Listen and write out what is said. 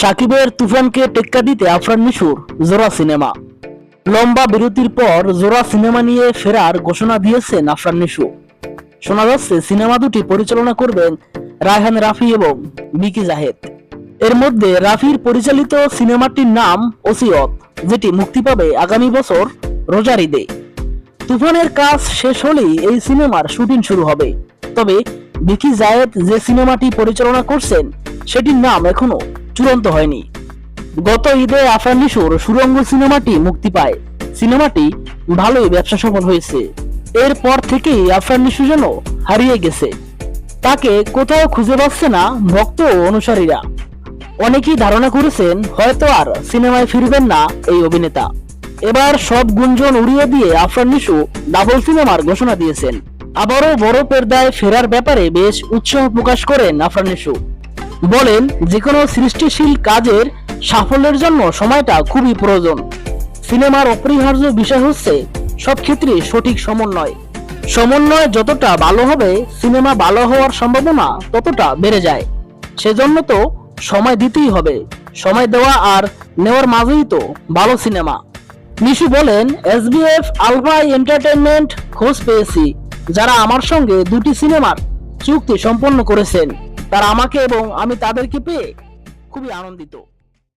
সাকিবের তুফানকে টেক্কা দিতে আফরান নিশুর জোড়া সিনেমা। লম্বা বিরতির পর জোড়া সিনেমা নিয়ে ফেরার ঘোষণা দিয়েছেন আফরান নিশু শোনা যাচ্ছে, সিনেমা দুটি পরিচালনা করবেন রায়হান রাফি এবং মিকি জাহেদ। এর মধ্যে রাফির পরিচালিত সিনেমাটির নাম ওসিয়ত, যেটি মুক্তি পাবে আগামী বছর রোজার ঈদে। তুফানের কাজ শেষ হলেই এই সিনেমার শুটিং শুরু হবে। তবে বিকি জায়েদ যে সিনেমাটি পরিচালনা করছেন, সেটির নাম এখনও চূড়ান্ত হয়নি। গত ঈদে আফরান নিশোর সুরঙ্গ সিনেমাটি মুক্তি পায়। সিনেমাটি ভালোই ব্যবসা সফল হয়েছে। এরপর থেকেই আফরান নিশু যেন হারিয়ে গেছে। তাকে কোথাও খুঁজে পাচ্ছে না ভক্ত ও অনুসারীরা। অনেকেই ধারণা করেছেন হয়তো আর সিনেমায় ফিরবেন না এই অভিনেতা। এবার সব গুঞ্জন উড়িয়ে দিয়ে আফরান নিশু ডাবল সিনেমার ঘোষণা দিয়েছেন। আবারও বড় পর্দায় ফেরার ব্যাপারে বেশ উৎসাহ প্রকাশ করেন আফরান নিশু। বলেন যে কোনো সৃষ্টিশীল কাজের সাফল্যের জন্য সময়টা খুবই প্রয়োজন। সিনেমার অপরিহার্য বিষয় হচ্ছে সব ক্ষেত্রে সঠিক সমন্বয়। সমন্বয় যতটা ভালো হবে, সিনেমা ভালো হওয়ার সম্ভাবনা ততটা বেড়ে যায়। সেজন্য তো সময় দিতেই হবে। সময় দেওয়া আর নেওয়ার মাঝেই তো ভালো সিনেমা। নিশু বলেন, এসবিএফ আলফাই এন্টারটেনমেন্ট খোঁজ পেয়েছি। যারা আমার সঙ্গে দুটি সিনেমার চুক্তি সম্পন্ন করেছেন। তারা আমাকে এবং আমি তাদেরকে পেয়ে খুবই আনন্দিত।